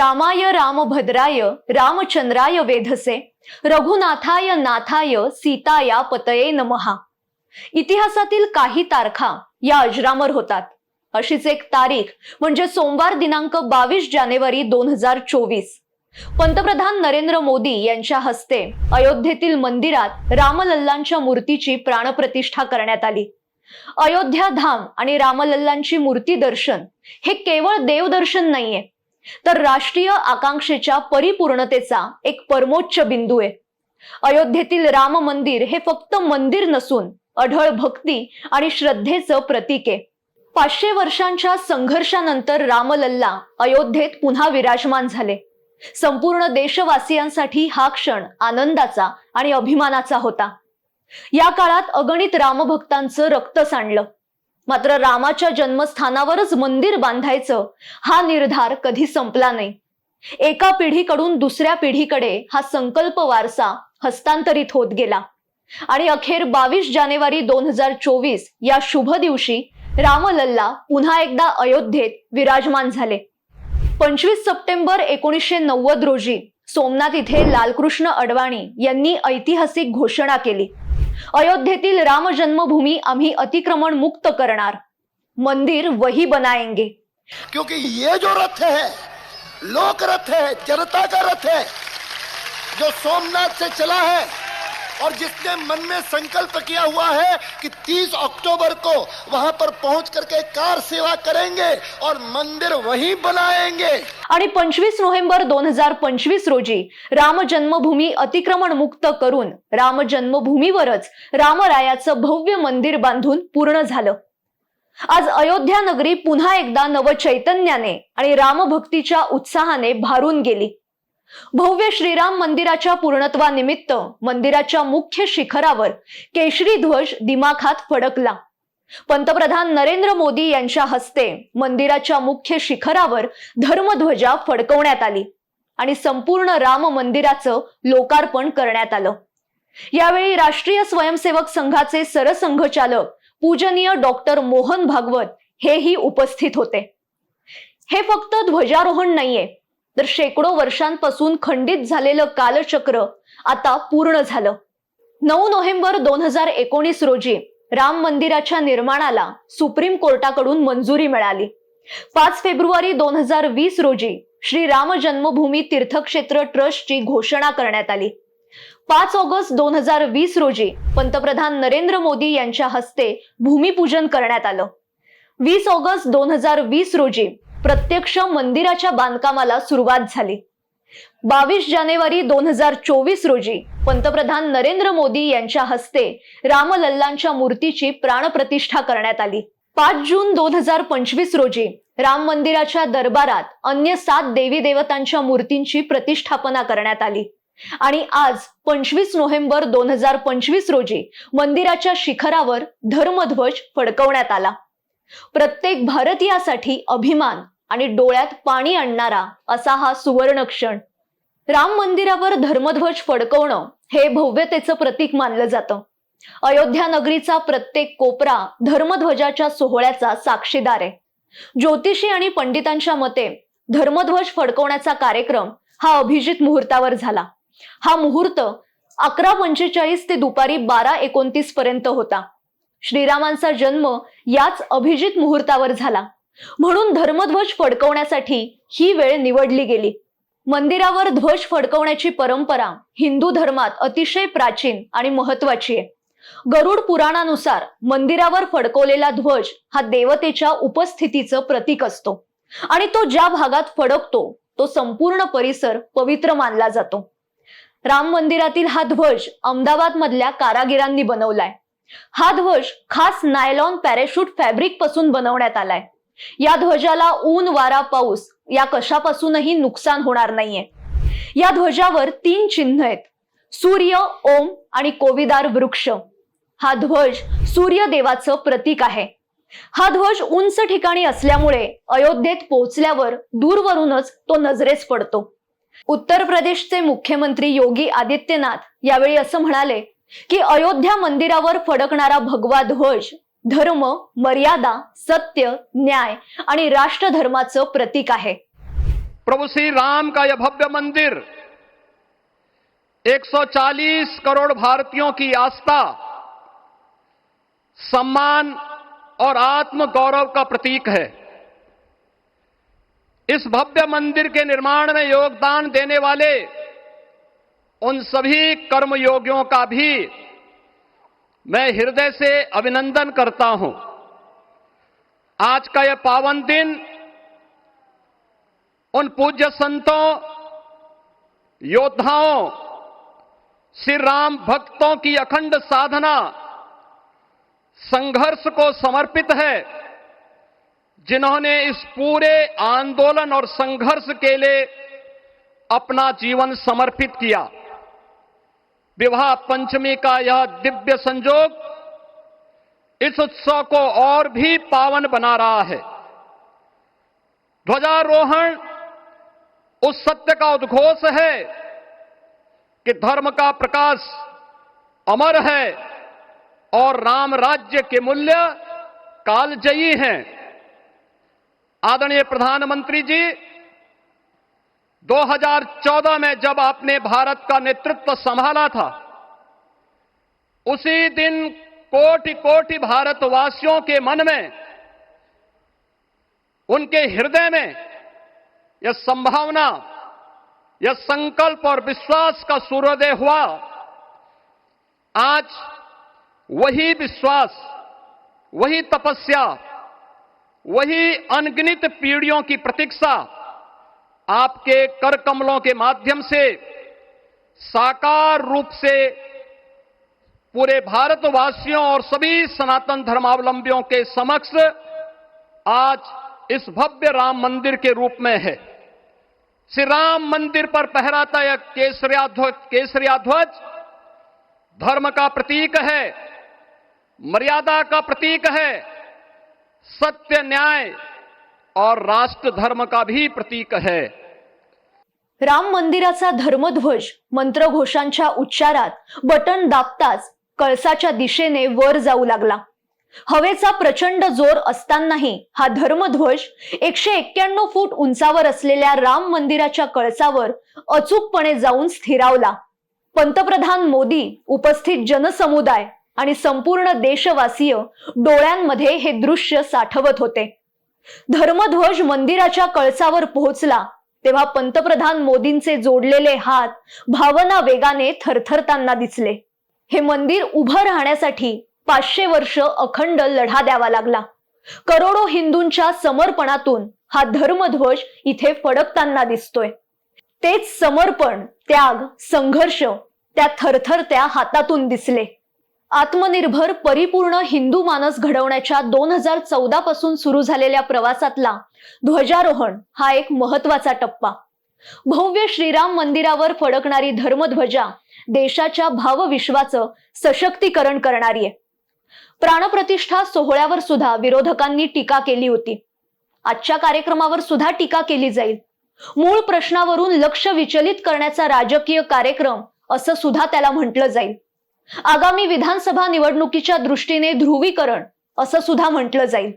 रामाय रामभद्राय रामचंद्राय वेधसे रघुनाथाय नाथाय सीताया पतये नमहा. इतिहासातील काही तारखा या अजरामर होतात. अशीच एक तारीख म्हणजे सोमवार दिनांक बावीस जानेवारी दोन हजार चोवीस. पंतप्रधान नरेंद्र मोदी यांच्या हस्ते अयोध्येतील मंदिरात रामलल्लांच्या मूर्तीची प्राणप्रतिष्ठा करण्यात आली. अयोध्या धाम आणि रामलल्लांची मूर्ती दर्शन हे केवळ देवदर्शन नाहीये तर राष्ट्रीय आकांक्षेच्या परिपूर्णतेचा एक परमोच्च बिंदू आहे. अयोध्येतील राम मंदिर हे फक्त मंदिर नसून अढळ भक्ती आणि श्रद्धेचं प्रतीक आहे. पाचशे वर्षांच्या संघर्षानंतर रामलल्ला अयोध्येत पुन्हा विराजमान झाले. संपूर्ण देशवासियांसाठी हा क्षण आनंदाचा आणि अभिमानाचा होता. या काळात अगणित रामभक्तांचं रक्त सांडलं. मात्र रामाच्या जन्मस्थानावरच मंदिर बांधायचं हा निर्धार कधी संपला नाही. एका पिढीकडून दुसऱ्या पिढीकडे हा संकल्प वारसा हस्तांतरित होत गेला. आणि अखेर बावीस जानेवारी दोन हजार चोवीस या शुभ दिवशी रामलल्ला पुन्हा एकदा अयोध्येत विराजमान झाले. पंचवीस सप्टेंबर एकोणीसशे नव्वद रोजी सोमनाथ इथे लालकृष्ण अडवाणी यांनी ऐतिहासिक घोषणा केली. अयोध्येतील राम जन्मभूमी आम्ही अतिक्रमण मुक्त करणार. मंदिर वही बनाएँगे. क्योंकि ये जो रथ है, लोक रथ है, जनता का रथ है, जो सोमनाथ से चला है और जिसने मन में संकल्प किया हुआ है कि 30 अक्टूबर को वहां पर पहुंच करके कार सेवा करेंगे और मंदिर वहीं बनाएंगे। आणि पंचवीस नोव्हेंबर दोन हजार पंचवीस रोजी राम जन्मभूमी अतिक्रमण मुक्त करून राम जन्मभूमीवरच रामरायाचं भव्य मंदिर बांधून पूर्ण झालं. आज अयोध्या नगरी पुन्हा एकदा नवचैतन्याने आणि रामभक्तीच्या उत्साहाने भारून गेली. भव्य श्रीराम मंदिराच्या पूर्णत्वानिमित्त मंदिराच्या मुख्य शिखरावर केशरी ध्वज दिमाखात फडकला. पंतप्रधान नरेंद्र मोदी यांच्या हस्ते मंदिराच्या मुख्य शिखरावर धर्मध्वजा फडकवण्यात आली आणि संपूर्ण राम मंदिराचं लोकार्पण करण्यात आलं. यावेळी राष्ट्रीय स्वयंसेवक संघाचे सरसंघचालक पूजनीय डॉक्टर मोहन भागवत हेही उपस्थित होते. हे फक्त ध्वजारोहण नाहीये तर शेकडो वर्षांपासून खंडित झालेलं कालचक्र आता पूर्ण झालं. नऊ नोव्हेंबर दोन हजार एकोणीस रोजी राम मंदिराच्या निर्माणाला सुप्रीम कोर्टाकडून मंजुरी मिळाली. पाच फेब्रुवारी दोन हजार वीस रोजी श्री राम जन्मभूमी तीर्थक्षेत्र ट्रस्टची घोषणा करण्यात आली. पाच ऑगस्ट दोन हजार वीस रोजी पंतप्रधान नरेंद्र मोदी यांच्या हस्ते भूमिपूजन करण्यात आलं. वीस ऑगस्ट दोन हजार वीस रोजी प्रत्यक्ष मंदिराच्या बांधकामाला सुरुवात झाली. बावीस जानेवारी दोन हजार चोवीस रोजी पंतप्रधान नरेंद्र मोदी यांच्या हस्ते रामलल्लांच्या मूर्तीची प्राणप्रतिष्ठा करण्यात आली. पाच जून दोन हजार पंचवीस रोजी राम मंदिराच्या दरबारात अन्य सात देवी देवतांच्या मूर्तींची प्रतिष्ठापना करण्यात आली. आणि आज पंचवीस नोव्हेंबर दोन हजार पंचवीस रोजी मंदिराच्या शिखरावर धर्मध्वज फडकवण्यात आला. प्रत्येक भारतीयासाठी अभिमान आणि डोळ्यात पाणी आणणारा असा हा सुवर्ण क्षण. राम मंदिरावर धर्मध्वज फडकवणं हे भव्यतेचं प्रतीक मानलं जातं. अयोध्या नगरीचा प्रत्येक कोपरा धर्मध्वजाच्या सोहळ्याचा साक्षीदार आहे. ज्योतिषी आणि पंडितांच्या मते धर्मध्वज फडकवण्याचा कार्यक्रम हा अभिजित मुहूर्तावर झाला. हा मुहूर्त अकरा पंचेचाळीस ते दुपारी बारा एकोणतीस पर्यंत होता. श्रीरामांचा जन्म याच अभिजित मुहूर्तावर झाला. म्हणून धर्मध्वज फडकवण्यासाठी ही वेळ निवडली गेली. मंदिरावर ध्वज फडकवण्याची परंपरा हिंदू धर्मात अतिशय प्राचीन आणि महत्वाची आहे. गरुड पुराणानुसार मंदिरावर फडकवलेला ध्वज हा देवतेच्या उपस्थितीचं प्रतीक असतो. आणि तो ज्या भागात फडकतो तो संपूर्ण परिसर पवित्र मानला जातो. राम मंदिरातील हा ध्वज अहमदाबाद मधल्या कारागिरांनी बनवलाय. हा ध्वज खास नायलॉन पॅरेशूट फॅब्रिकपासून बनवण्यात आलाय. या ध्वजाला ऊन वारा पाऊस या कशापासूनही नुकसान होणार नाहीये. या ध्वजावर तीन चिन्ह आहेत. सूर्य ओम आणि कोविदार वृक्ष. हा ध्वज सूर्यदेवाचं प्रतीक आहे. हा ध्वज उंच ठिकाणी असल्यामुळे अयोध्येत पोहोचल्यावर दूरवरूनच तो नजरेस पडतो. उत्तर प्रदेशचे मुख्यमंत्री योगी आदित्यनाथ यावेळी असं म्हणाले की अयोध्या मंदिरावर फडकणारा भगवा ध्वज धर्म मर्यादा सत्य न्याय आणि राष्ट्रधर्माचं प्रतीक आहे. प्रभु श्री राम का यह भव्य मंदिर? 140 करोड़ भारतीयों की आस्था सम्मान और आत्म गौरव का प्रतीक है। इस भव्य मंदिर के निर्माण में योगदान देने वाले उन सभी कर्मयोगियों का भी मैं हृदय से अभिनंदन करता हूँ। आज का यह पावन दिन उन पूज्य संतों, योद्धाओं, श्री राम भक्तों की अखंड साधना, संघर्ष को समर्पित है, जिन्होंने इस पूरे आंदोलन और संघर्ष के लिए अपना जीवन समर्पित किया। विवाह पंचमी का यह दिव्य संजोग इस उत्सव को और भी पावन बना रहा है। ध्वजारोहण उस सत्य का उद्घोष है कि धर्म का प्रकाश अमर है और राम राज्य के मूल्य कालजयी हैं। आदरणीय प्रधानमंत्री जी 2014 में जब आपने भारत का नेतृत्व संभाला था, उसी दिन कोटि कोटि भारतवासियों के मन में, उनके हृदय में यह संभावना, यह संकल्प और विश्वास का सूर्योदय हुआ। आज वही विश्वास, वही तपस्या, वही अनगिनत पीढ़ियों की प्रतीक्षा आपके कर कमलों के माध्यम से साकार रूप से पूरे भारतवासियों और सभी सनातन धर्मावलंबियों के समक्ष आज इस भव्य राम मंदिर के रूप में है। श्री राम मंदिर पर पहराता यह केसरिया ध्वज केसरिया ध्वज धर्म का प्रतीक है, मर्यादा का प्रतीक है, सत्य, न्याय और राष्ट्र धर्म का भी प्रतीक है। राम मंदिराचा धर्मध्वज मंत्रघोषांच्या उच्चारात बटन दाबताच कळसाच्या दिशेने वर जाऊ लागला. हवेचा प्रचंड जोर असतानाही हा धर्मध्वज एकशे एक्क्याण्णव फूट उंचावर असलेल्या राम मंदिराच्या कळसावर अचूकपणे जाऊन स्थिरावला. पंतप्रधान मोदी उपस्थित जनसमुदाय आणि संपूर्ण देशवासीय डोळ्यांमध्ये हे दृश्य साठवत होते. धर्मध्वज मंदिराच्या कळसावर पोहोचला तेव्हा पंतप्रधान मोदींचे जोडलेले हात भावना वेगाने थरथरताना दिसले. हे मंदिर उभं राहण्यासाठी पाचशे वर्ष अखंड लढा द्यावा लागला. करोडो हिंदूंच्या समर्पणातून हा धर्मध्वज इथे फडकताना दिसतोय. तेच समर्पण त्याग संघर्ष त्या थरथरत्या हातातून दिसले. आत्मनिर्भर परिपूर्ण हिंदू मानस घडवण्याच्या दोन हजार चौदा पासून सुरू झालेल्या प्रवासातला ध्वजारोहण हा एक महत्त्वाचा टप्पा. भव्य श्रीराम मंदिरावर फडकणारी धर्मध्वजा देशाच्या भावविश्वाचं सशक्तीकरण करणारी आहे. प्राणप्रतिष्ठा सोहळ्यावर सुद्धा विरोधकांनी टीका केली होती. आजच्या कार्यक्रमावर सुद्धा टीका केली जाईल. मूळ प्रश्नावरून लक्ष विचलित करण्याचा राजकीय कार्यक्रम असं सुद्धा त्याला म्हटलं जाईल. आगामी विधानसभा निवडणुकीच्या दृष्टीने ध्रुवीकरण असं सुद्धा म्हटलं जाईल.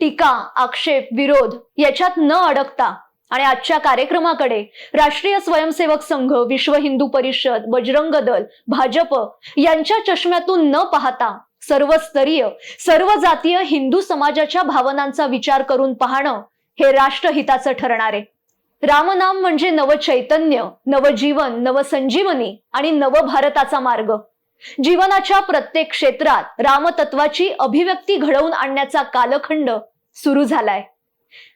टीका आक्षेप विरोध याच्यात न अडकता आणि आजच्या कार्यक्रमाकडे राष्ट्रीय स्वयंसेवक संघ विश्व हिंदू परिषद बजरंग दल भाजप यांच्या चष्म्यातून न पाहता सर्वस्तरीय सर्व जातीय हिंदू समाजाच्या भावनांचा विचार करून पाहणं हे राष्ट्रहिताचं ठरणार आहे. रामनाम म्हणजे नवचैतन्य नवजीवन नवसंजीवनी आणि नवभारताचा मार्ग. जीवनाच्या प्रत्येक क्षेत्रात रामतत्वाची अभिव्यक्ती घडवून आणण्याचा कालखंड सुरू झालाय.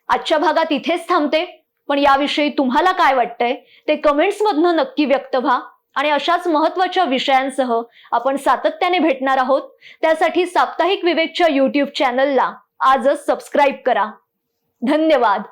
आजच्या भागात इथेच थांबते पण याविषयी तुम्हाला काय वाटतंय ते कमेंट्समधनं नक्की व्यक्त व्हा आणि अशाच महत्त्वाच्या विषयांसह आपण सातत्याने भेटणार आहोत. त्यासाठी साप्ताहिक विवेकच्या युट्यूब चॅनलला आजच सबस्क्राईब करा. धन्यवाद.